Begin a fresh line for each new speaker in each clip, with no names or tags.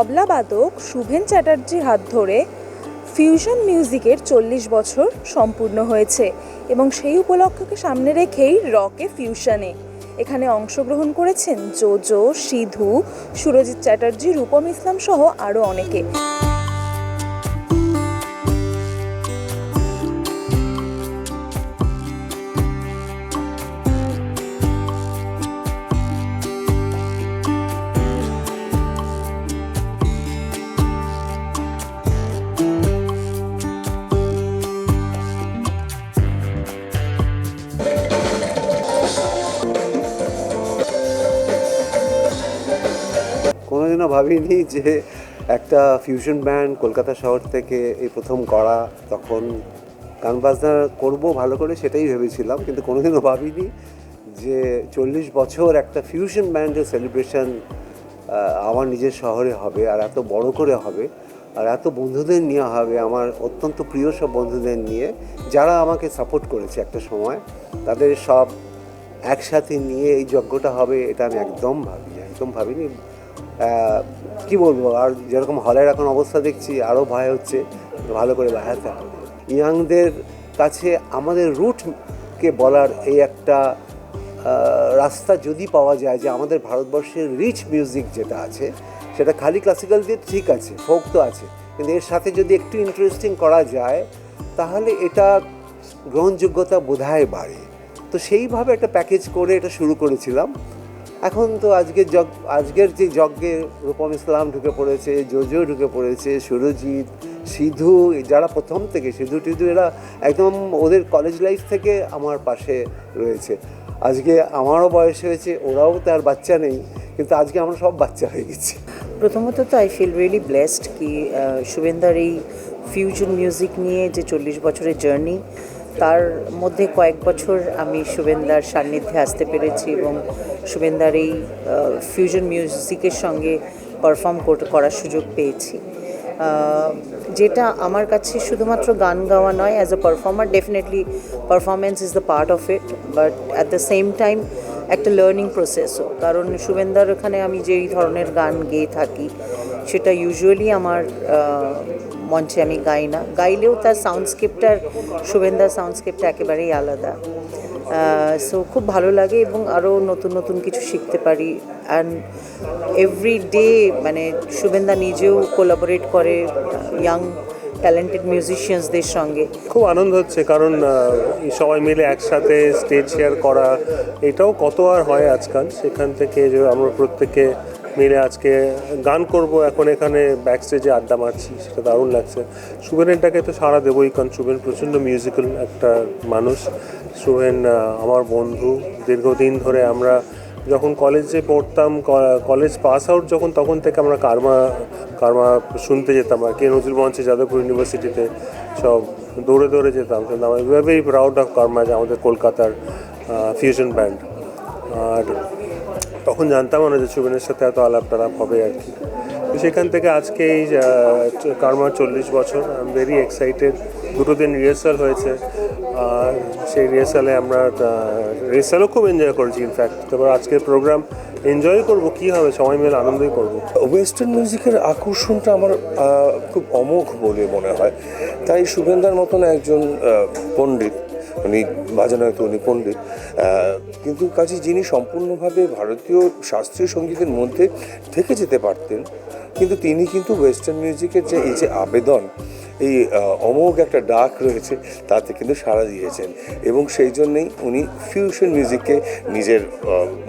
তবলাবাদক শুভেন চ্যাটার্জির হাত ধরে ফিউশন মিউজিকের চল্লিশ বছর সম্পূর্ণ হয়েছে এবং সেই উপলক্ষকে সামনে রেখেই রকে ফিউশনে এখানে অংশগ্রহণ করেছেন জোজো, সিধু, সুরজিৎ চ্যাটার্জি, রূপম ইসলাম সহ আরও অনেকে।
কোনোদিনও ভাবিনি যে একটা ফিউশন ব্যান্ড কলকাতা শহর থেকে এই প্রথম করা, তখন গান বাজনা করব ভালো করে সেটাই ভেবেছিলাম, কিন্তু কোনোদিনও ভাবিনি যে চল্লিশ বছর একটা ফিউশন ব্যান্ডের সেলিব্রেশন আমার নিজের শহরে হবে আর এত বড় করে হবে আর এত বন্ধুদের নিয়ে হবে, আমার অত্যন্ত প্রিয় সব বন্ধুদের নিয়ে, যারা আমাকে সাপোর্ট করেছে একটা সময়, তাদের সব একসাথে নিয়ে এই যজ্ঞটা হবে এটা আমি একদম ভাবি, একদম ভাবিনি। কি বলব, আর যেরকম হলের এখন অবস্থা দেখছি আরও ভয় হচ্ছে, ভালো করে বাড়াতে হবে। ইয়াংদের কাছে আমাদের রুটকে বলার এই একটা রাস্তা যদি পাওয়া যায় যে আমাদের ভারতবর্ষের রিচ মিউজিক যেটা আছে, সেটা খালি ক্লাসিক্যাল দিয়ে ঠিক আছে ফোক তো আছে, কিন্তু এর সাথে যদি একটু ইন্টারেস্টিং করা যায়, তাহলে এটা গ্রহণযোগ্যতা বোধহয় বাড়ে। তো সেইভাবে একটা প্যাকেজ করে এটা শুরু করেছিলাম। এখন তো আজকের জগ আজকের যে যজ্ঞে রূপম ইসলাম ঢুকে পড়েছে জোজো ঢুকে পড়েছে, সুরজিৎ, সিধু যারা প্রথম থেকে সিধু টিধু, এরা একদম ওদের কলেজ লাইফ থেকে আমার পাশে রয়েছে। আজকে আমারও বয়স হয়েছে, ওরাও তার বাচ্চা নেই, কিন্তু আজকে আমরা সব বাচ্চা হয়ে গেছি।
প্রথমত তো আই ফিল রিয়েলি ব্লেসড কি শুভেন্দার এই ফিউশন মিউজিক নিয়ে যে চল্লিশ বছরের জার্নি তার মধ্যে কয়েক বছর আমি শুভেন্দার সান্নিধ্যে আসতে পেরেছি এবং শুভেন্দার এই ফিউশন মিউজিকের সঙ্গে পারফর্ম করার সুযোগ পেয়েছি। যেটা আমার কাছে শুধুমাত্র গান গাওয়া নয় as a performer definitely performance is the part of it but at the same time একটা লার্নিং প্রসেসও কারণ শুভেন্দার ওখানে আমি যেই ধরনের গান গেয়ে থাকি, সেটা ইউজুয়ালি আমার মঞ্চে আমি গাই না। গাইলেও তার সাউন্ডস্কেপটার শুভেন্দার সাউন্ডস্কেপটা একেবারেই আলাদা। সো খুব ভালো লাগে এবং আরও নতুন নতুন কিছু শিখতে পারি। অ্যান্ড এভরি ডে মানে শুভেন্দা নিজেও কোলাবোরেট করে ইয়াং ট্যালেন্টেড মিউজিশিয়ানসদের সঙ্গে।
খুব আনন্দ হচ্ছে কারণ সবাই মিলে একসাথে স্টেজ শেয়ার করা, এটাও কত আর হয় আজকাল সেখান থেকে যে আমরা প্রত্যেকে মিলে আজকে গান করব। এখন এখানে ব্যাক স্টেজে আড্ডা মারছি, সেটা দারুণ লাগছে। শুভেনেরটাকে তো সারা দেবই, কারণ শুভেন প্রচণ্ড মিউজিক্যাল একটা মানুষ। শুভেন আমার বন্ধু। দীর্ঘদিন ধরে আমরা যখন কলেজে পড়তাম কলেজ পাস আউট যখন, তখন থেকে আমরা কারমা কারমা শুনতে যেতাম আর কি। নজরুল মঞ্চে যাদবপুর ইউনিভার্সিটিতে সব দৌড়ে দৌড়ে যেতাম। কিন্তু আমি ভেরি প্রাউড অফ কারমা, যে আমাদের কলকাতার ফিউশন ব্যান্ড আর তখন জানতাম না যে শুভেনের সাথে এত আলাপ টালাপ হবে আর কি। তো সেখান থেকে আজকে এই কারমার চল্লিশ বছর আই এম ভেরি এক্সাইটেড দুটো দিন রিহার্সাল হয়েছে, আর সেই রিহার্সালে আমরা রিহার্সালও খুব এনজয় করেছি ইনফ্যাক্ট তারপর আজকের প্রোগ্রাম এনজয় করব, কি হবে? সবাই মিলে আনন্দই করব।
ওয়েস্টার্ন মিউজিকের আকর্ষণটা আমার খুব অমোঘ বলে মনে হয়। তাই শুভেন্দার মতন একজন পণ্ডিত উনি বাজানো হয়তো উনি পণ্ডিত। কিন্তু কাজে যিনি সম্পূর্ণভাবে ভারতীয় শাস্ত্রীয় সঙ্গীতের মধ্যে থেকে যেতে পারতেন, কিন্তু তিনি কিন্তু ওয়েস্টার্ন মিউজিকের যে এই যে আবেদন এই অমোঘ একটা ডাক রয়েছে, তাতে কিন্তু সাড়া দিয়েছেন। এবং সেই জন্যেই উনি ফিউশন মিউজিককে নিজের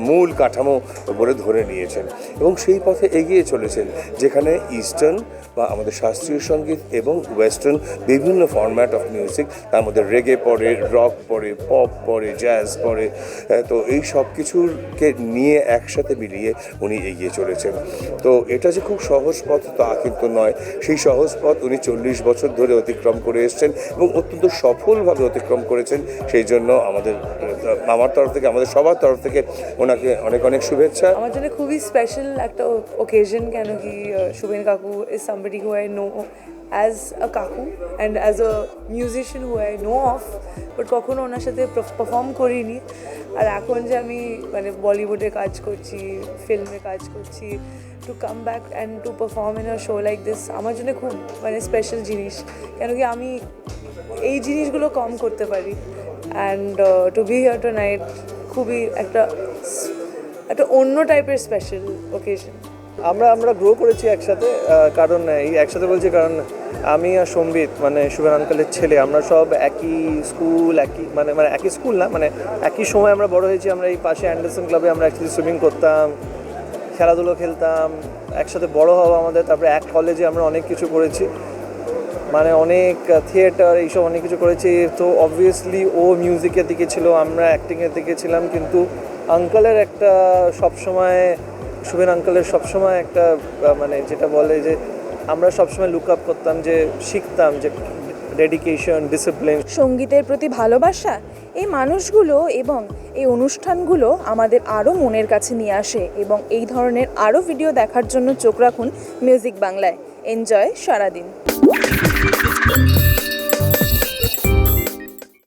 মূল কাঠামো বলে ধরে নিয়েছেন। এবং সেই পথে এগিয়ে চলেছেন, যেখানে ইস্টার্ন বা আমাদের শাস্ত্রীয় সংগীত এবং ওয়েস্টার্ন বিভিন্ন ফরম্যাট অফ মিউজিক তার মধ্যে রেগে পড়ে রক পড়ে পপ পড়ে জ্যাজ পড়ে তো এই সব কিছুরকে নিয়ে একসাথে মিলিয়ে উনি এগিয়ে চলেছেন। তো এটা যে খুব সহজ পথ তা কিন্তু নয়। সেই সহজ পথ উনি চল্লিশ বছর ধরে অতিক্রম করে এসেছেন এবং অত্যন্ত সফলভাবে অতিক্রম করেছেন। সেই জন্য আমাদের, আমার তরফ থেকে, আমাদের সবার তরফ থেকে ওনাকে অনেক অনেক শুভেচ্ছা।
আমার জন্য খুবই স্পেশাল একটা ওকেশন কেন কি শুভেন কাকু is somebody who I know as a কাকু and as a musician who I know of but কখনো ওনার সাথে পারফর্ম করিনি। আর এখন যে আমি মানে বলিউডে কাজ করছি ফিল্মে কাজ করছি to come back and to perform in a show like this আমার জন্য খুব মানে স্পেশাল জিনিস। কেন কি আমি এই জিনিসগুলো কম করতে পারি। And to be here tonight খুবই একটা একটা অন্য টাইপের স্পেশাল ওকেশন
আমরা আমরা গ্রো করেছি একসাথে কারণ এই একসাথে বলছি কারণ আমি আর সম্বিত মানে শুভেন আঙ্কেলের ছেলে, আমরা সব একই স্কুল, একই মানে মানে একই স্কুল না মানে একই সময় আমরা বড় হয়েছি, আমরা এই পাশে অ্যান্ডারসন ক্লাবে আমরা একসাথে সুইমিং করতাম, খেলাধুলো খেলতাম, একসাথে বড় হওয়া আমাদের, তারপরে এক কলেজে আমরা অনেক কিছু করেছি মানে অনেক থিয়েটার এইসব অনেক কিছু করেছি, তো অবভিয়াসলি ও মিউজিকের দিকে ছিল, আমরা অ্যাক্টিংয়ের দিকে ছিলাম, কিন্তু আঙ্কেলের একটা সবসময় শুভেন আঙ্কেলের সবসময় একটা মানে যেটা বলে যে আমরা সবসময় লুক আপ করতাম যে শিখতাম যে ডেডিকেশন ডিসিপ্লিন
সঙ্গীতের প্রতি ভালোবাসা, এই মানুষগুলো এবং এই অনুষ্ঠানগুলো আমাদের আরও মনের কাছে নিয়ে আসে এবং এই ধরনের আরও ভিডিও দেখার জন্য চোখ রাখুন মিউজিক বাংলায় এনজয় সারাদিন।